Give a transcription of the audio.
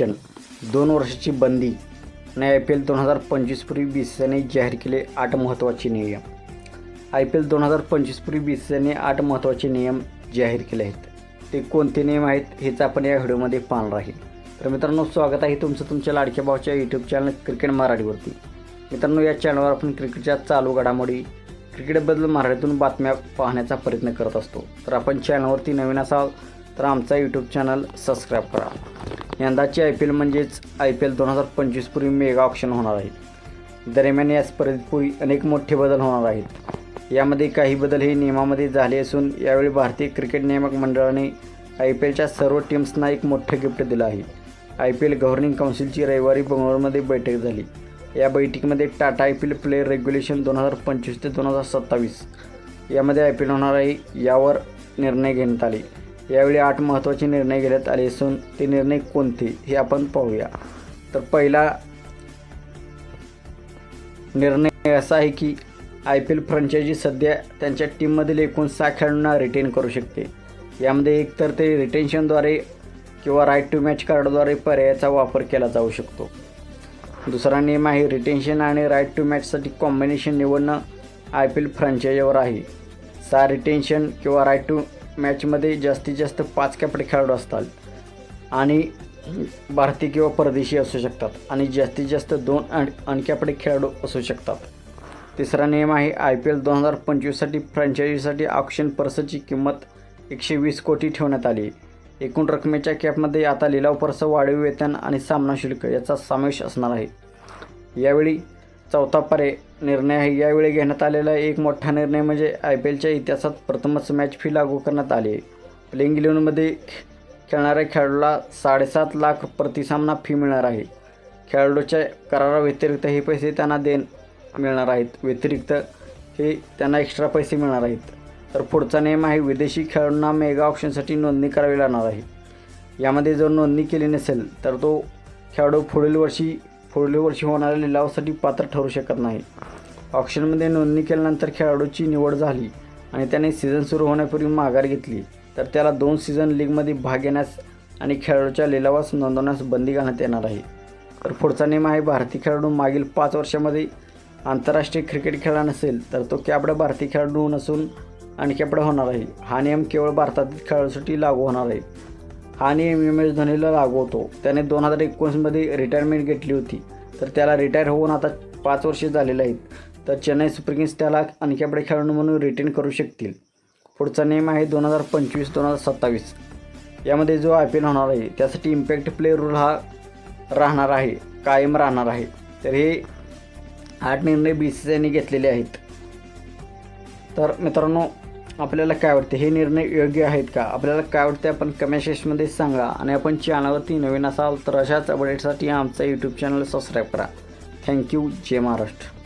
Retention दोन वर्षाची बंदी. आणि आय पी एल दोन हजार पंचवीसपूर्वी बी सी सीने जाहीर केले आठ महत्त्वाचे नियम. आय पी एल दोन हजार पंचवीसपूर्वी बी सी सीने आठ महत्त्वाचे नियम जाहीर केले आहेत. ते कोणते नियम आहेत हेच आपण या व्हिडिओमध्ये पाहणार आहे. तर मित्रांनो स्वागत आहे तुमचं तुमच्या लाडक्या भावाच्या यूट्यूब चॅनल क्रिकेट मराठीवरती. मित्रांनो या चॅनलवर आपण क्रिकेटच्या चालू घडामोडी क्रिकेटबद्दल मराठीतून बातम्या पाहण्याचा प्रयत्न करत असतो. तर आपण चॅनलवरती नवीन असाल तर आमचा यूट्यूब चॅनल सबस्क्राईब करा. यंदाची आय पी एल म्हणजेच आय पी एल दोन हजार पंचवीसपूर्वी मेगा ऑप्शन होणार आहे. दरम्यान या स्पर्धेपूर्वी अनेक मोठे बदल होणार आहेत. यामध्ये काही बदल हे नियमामध्ये झाले असून यावेळी भारतीय क्रिकेट नियामक मंडळाने आय पी एलच्या सर्व टीम्सना एक मोठं गिफ्ट दिलं आहे. आय पी एल गव्हर्निंग काउन्सिलची रविवारी बंगळुरूमध्ये बैठक झाली. या बैठकीमध्ये Tata I P L player regulation दोन हजार पंचवीस ते दोन हजार सत्तावीस यामध्ये आय पी एल होणार आहे यावर निर्णय घेण्यात आले. यावेळी आठ महत्त्वाचे निर्णय घेण्यात आले असून ते निर्णय कोणते हे आपण पाहूया. तर पहिला निर्णय असा आहे की आय पी एल फ्रँचायझी सध्या त्यांच्या टीममधील एकूण सहा खेळाडूंना रिटेन करू शकते. यामध्ये एकतर ते रिटेन्शनद्वारे किंवा राईट टू मॅच कार्डद्वारे पर्यायाचा वापर केला जाऊ शकतो. दुसरा नियम आहे रिटेन्शन आणि राईट टू मॅचसाठी कॉम्बिनेशन निवडणं आय पी एल फ्रँचायझीवर आहे. सहा रिटेन्शन किंवा राईट टू मॅचमध्ये जास्तीत जास्त पाच कॅपडे खेळाडू असतात. आणि भारतीय किंवा परदेशी असू शकतात. आणि जास्तीत जास्त दोन अन अनकॅपटे खेळाडू असू शकतात. तिसरा नियम आहे आय पी एल दोन हजार पंचवीससाठी फ्रँचायझीसाठी ऑक्शन पर्सची किंमत एकशे वीस कोटी ठेवण्यात आली. एकूण रकमेच्या कॅपमध्ये आता लिलाव पर्स वाढीव वेतन आणि सामना शुल्क याचा समावेश असणार आहे. यावेळी चौथा पर्याय निर्णय आहे. यावेळी घेण्यात आलेला एक मोठा निर्णय म्हणजे आय पी एलच्या इतिहासात प्रथमच मॅच फी लागू करण्यात आली. आहे प्लेइंग इलेव्हनमध्ये खेळणाऱ्या खेळाडूला साडेसात लाख प्रतिसामना फी मिळणार आहे. खेळाडूच्या कराराव्यतिरिक्त हे पैसे त्यांना देण मिळणार आहेत. व्यतिरिक्त हे त्यांना एक्स्ट्रा पैसे मिळणार आहेत. तर पुढचा नियम आहे विदेशी खेळाडूंना मेगा ऑप्शनसाठी नोंदणी करावी लागणार आहे. यामध्ये जर नोंदणी केली नसेल तर तो खेळाडू पुढील वर्षी पुढील वर्षी होणाऱ्या लिलावासाठी पात्र ठरू शकत नाही. ऑप्शनमध्ये नोंदणी केल्यानंतर खेळाडूची निवड झाली आणि त्याने सीझन सुरू होण्यापूर्वी माघार घेतली. तर त्याला दोन सीझन लीगमध्ये भाग घेण्यास आणि खेळाडूच्या लिलावास नोंदवण्यास बंदी घालण्यात येणार आहे. तर पुढचा नियम आहे भारतीय खेळाडू मागील पाच वर्षामध्ये आंतरराष्ट्रीय क्रिकेट खेळला नसेल तर तो कॅपडा भारतीय खेळाडू नसून आणि कॅपडा होणार आहे. हा नियम केवळ भारतातील खेळाडूसाठी लागू होणार आहे. हा नियम एम एस धोनीला लागू होतो त्याने दोन हजार एकोणीसमध्ये रिटायरमेंट घेतली होती. तर त्याला रिटायर होऊन आता पाच वर्षे झालेले आहेत. तर चेन्नई सुपर किंग्स त्याला अनकॅपडे खेळाडू म्हणून रिटेन करू शकतील. पुढचा नियम आहे दोन हजार पंचवीस दोन हजार सत्तावीस. यामध्ये जो आय पी एल होणार आहे त्यासाठी इम्पॅक्ट प्ले रूल हा राहणार आहे कायम राहणार आहे. तर हे आठ निर्णय बी सी सीने घेतलेले आहेत. तर मित्रांनो आपल्याला काय वाटते? हे निर्णय योग्य आहेत का? आपल्याला काय वाटते? आपण कमेंट सेक्शनमध्ये सांगा. आणि आपण चॅनलवरती नवीन असाल तर अशाच अपडेटसाठी आमचा यूट्यूब चॅनल सबस्क्राईब करा. थँक्यू जय महाराष्ट्र.